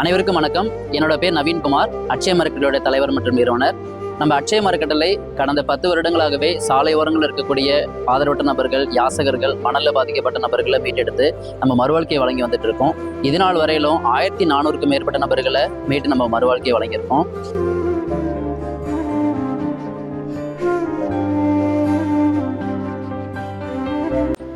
அனைவருக்கும் வணக்கம். என்னோட பேர் நவீன்குமார். அட்சய மரக்கட்டளையோட தலைவர் மற்றும் நிறுவனர். நம்ம அட்சய மரக்கட்டளை கடந்த பத்து வருடங்களாகவே சாலை ஓரங்களில் இருக்கக்கூடிய ஆதரவற்ற நபர்கள் யாசகர்கள் மணலில் பாதிக்கப்பட்ட நபர்களை மீட்டெடுத்து நம்ம மறுவாழ்க்கையை வழங்கி வந்துட்டு இருக்கோம் இதனால் வரையிலும் ஆயிரத்தி நானூறுக்கும் மேற்பட்ட நபர்களை மீட்டு நம்ம மறுவாழ்க்கையை வழங்கியிருக்கோம்.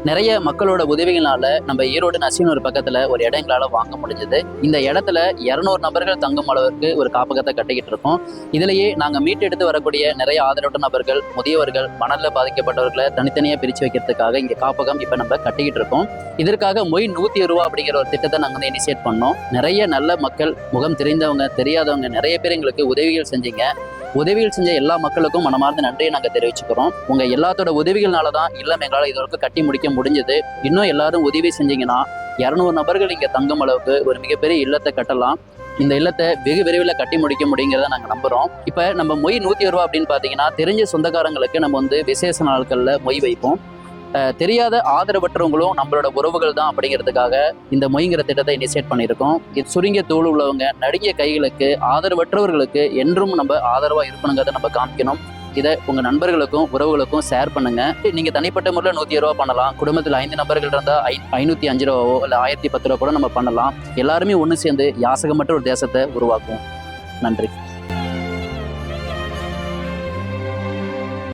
நிறைய மக்களோட உதவிகளால நம்ம ஈரோடு நசீனூர் பக்கத்துல ஒரு இடம் வாங்க முடிஞ்சது. இந்த இடத்துல இருநூறு நபர்கள் தங்கும் அளவுக்கு ஒரு காப்பகத்தை கட்டிக்கிட்டு இருக்கோம். இதுலயே நாங்க மீட்டெடுத்து வரக்கூடிய நிறைய ஆதரவற்ற நபர்கள் முதியவர்கள் மணலில் பாதிக்கப்பட்டவர்களை தனித்தனியா பிரிச்சு வைக்கிறதுக்காக இங்க காப்பகம் இப்ப நம்ம கட்டிக்கிட்டு இருக்கோம். இதற்காக மொய் நூத்தி ரூபா அப்படிங்கிற ஒரு திட்டத்தை நாங்க வந்து இனிஷியேட் பண்ணோம். நிறைய நல்ல மக்கள் முகம் தெரிந்தவங்க தெரியாதவங்க நிறைய பேர் எங்களுக்கு உதவிகள் செஞ்சீங்க. உதவிகள் செஞ்ச எல்லா மக்களுக்கும் மனமார்ந்த நன்றியை நாங்கள் தெரிவிச்சுக்கிறோம். உங்க எல்லாத்தோட உதவிகள்னால தான் இல்லம் எங்களால் இது வரைக்கும் கட்டி முடிக்க முடிஞ்சது. இன்னும் எல்லாரும் உதவி செஞ்சீங்கன்னா இரநூறு நபர்கள் இங்கே தங்கும் அளவுக்கு ஒரு மிகப்பெரிய இல்லத்தை கட்டலாம். இந்த இல்லத்தை வெகு விரைவில் கட்டி முடிக்க முடியுங்கிறத நாங்கள் நம்புகிறோம் இப்போ நம்ம மொய் நூற்றி ரூபா அப்படின்னு பார்த்தீங்கன்னா தெரிஞ்ச சொந்தக்காரங்களுக்கு நம்ம வந்து விசேஷ நாட்களில் மொய் வைப்போம். தெரியாத ஆதரவற்றவங்களும் நம்மளோட உறவுகள் தான் அப்படிங்கிறதுக்காக இந்த மொய்ங்கிற திட்டத்தை இனிஷியேட் பண்ணியிருக்கோம். இது சுருங்கிய தோல் உள்ளவங்க நடுங்கிய கைகளுக்கு ஆதரவற்றவர்களுக்கு என்றும் நம்ம ஆதரவாக இருக்கணுங்கிறத நம்ம காமிக்கணும். இதை உங்க நண்பர்களுக்கும் உறவுகளுக்கும் ஷேர் பண்ணுங்க. நீங்க தனிப்பட்ட முறையில் நூத்தி ரூபா பண்ணலாம். குடும்பத்தில் ஐந்து நபர்கள் இருந்தால் ஐ ஐநூத்தி அஞ்சு ரூபாவோ இல்லை ஆயிரத்தி பத்து ரூபா கூட நம்ம பண்ணலாம். எல்லாருமே ஒன்று சேர்ந்து யாசகமற்ற ஒரு தேசத்தை உருவாக்குவோம். நன்றி.